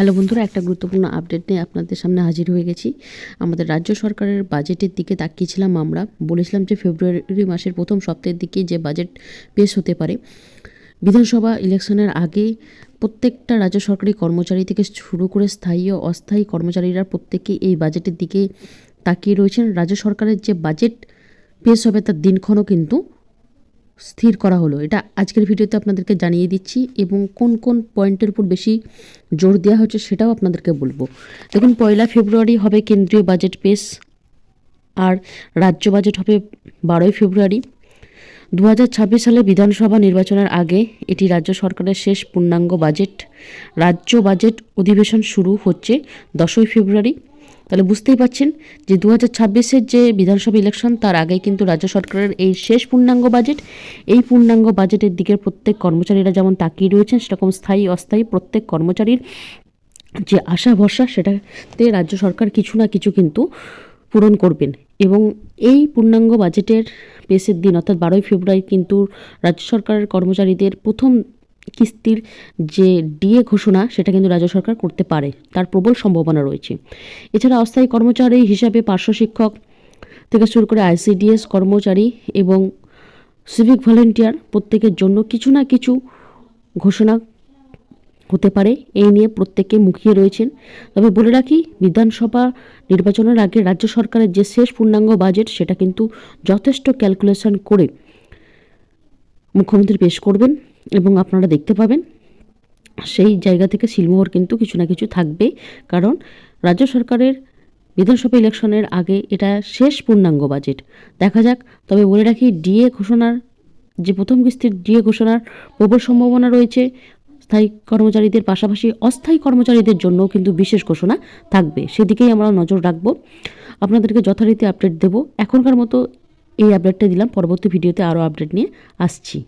Hello বন্ধুরা, একটা গুরুত্বপূর্ণ আপডেট নিয়ে আপনাদের সামনে হাজির হয়ে গেছি। আমাদের রাজ্য সরকারের বাজেটের দিকে তাকিয়েছিলাম আমরা। বলেছিলাম যে ফেব্রুয়ারি মাসের প্রথম সপ্তাহের দিকে যে বাজেট পেশ হতে পারে। বিধানসভা ইলেকশনের আগে প্রত্যেকটা রাজ্য সরকারি কর্মচারী থেকে শুরু করে স্থায়ী ও অস্থায়ী কর্মচারীরা প্রত্যেকেই এই বাজেটের দিকে তাকিয়ে রয়েছেন। রাজ্য সরকারের যে বাজেট পেশ হবে তার দিনক্ষণও কিন্তু স্থির করা হলো। এটা আজকের ভিডিওতে আপনাদেরকে জানিয়ে দিচ্ছি এবং কোন কোন পয়েন্টের উপর বেশি জোর দেওয়া হচ্ছে সেটাও আপনাদেরকে বলব। দেখুন, পয়লা ফেব্রুয়ারি হবে কেন্দ্রীয় বাজেট পেশ, আর রাজ্য বাজেট হবে বারোই ফেব্রুয়ারি। দু হাজার ছাব্বিশ সালে বিধানসভা নির্বাচনের আগে এটি রাজ্য সরকারের শেষ পূর্ণাঙ্গ বাজেট। রাজ্য বাজেট অধিবেশন শুরু হচ্ছে দশই ফেব্রুয়ারি। তাহলে বুঝতেই পাচ্ছেন যে দু হাজার যে বিধানসভা ইলেকশন তার আগে কিন্তু রাজ্য সরকারের এই শেষ পূর্ণাঙ্গ বাজেট এই পূর্ণাঙ্গ বাজেটের দিকে প্রত্যেক কর্মচারীরা যেমন তাকিয়ে রয়েছেন, সেরকম স্থায়ী, অস্থায়ী প্রত্যেক কর্মচারীর যে আশা ভরসা সেটাতে রাজ্য সরকার কিছু না কিছু কিন্তু পূরণ করবেন। এবং এই পূর্ণাঙ্গ বাজেটের পেশের দিন, অর্থাৎ বারোই ফেব্রুয়ারি কিন্তু রাজ্য সরকারের কর্মচারীদের প্রথম কিস্তির যে ডিএ ঘোষণা, সেটা কিন্তু রাজ্য সরকার করতে পারে। তার প্রবল সম্ভাবনা রয়েছে। এছাড়া অস্থায়ী কর্মচারী হিসাবে পার্শ্ব শিক্ষক থেকে শুরু করে আইসিডিএস কর্মচারী এবং সিভিক ভলেন্টিয়ার প্রত্যেকের জন্য কিছু না কিছু ঘোষণা হতে পারে। এই নিয়ে প্রত্যেকে মুখিয়ে রয়েছেন। তবে বলে রাখি, বিধানসভা নির্বাচনের আগে রাজ্য সরকারের যে শেষ পূর্ণাঙ্গ বাজেট, সেটা কিন্তু যথেষ্ট ক্যালকুলেশন করে মুখ্যমন্ত্রী পেশ করবেন। এবং আপনারা দেখতে পাবেন, সেই জায়গা থেকে শিলমোহর কিন্তু কিছু না কিছু থাকবে। কারণ রাজ্য সরকারের বিধানসভা ইলেকশনের আগে এটা শেষ পূর্ণাঙ্গ বাজেট। দেখা যাক, তবে বলে রাখি, ডিএ ঘোষণার, যে প্রথম কিস্তির ডিএ ঘোষণার প্রবল সম্ভাবনা রয়েছে, স্থায়ী কর্মচারীদের পাশাপাশি অস্থায়ী কর্মচারীদের জন্যও কিন্তু বিশেষ ঘোষণা থাকবে। সেদিকেই আমরা নজর রাখব। আপনাদেরকে যথারীতি আপডেট দেব। এখনকার মতো এই আপডেটটা দিলাম। পরবর্তী ভিডিওতে আরও আপডেট নিয়ে আসছি।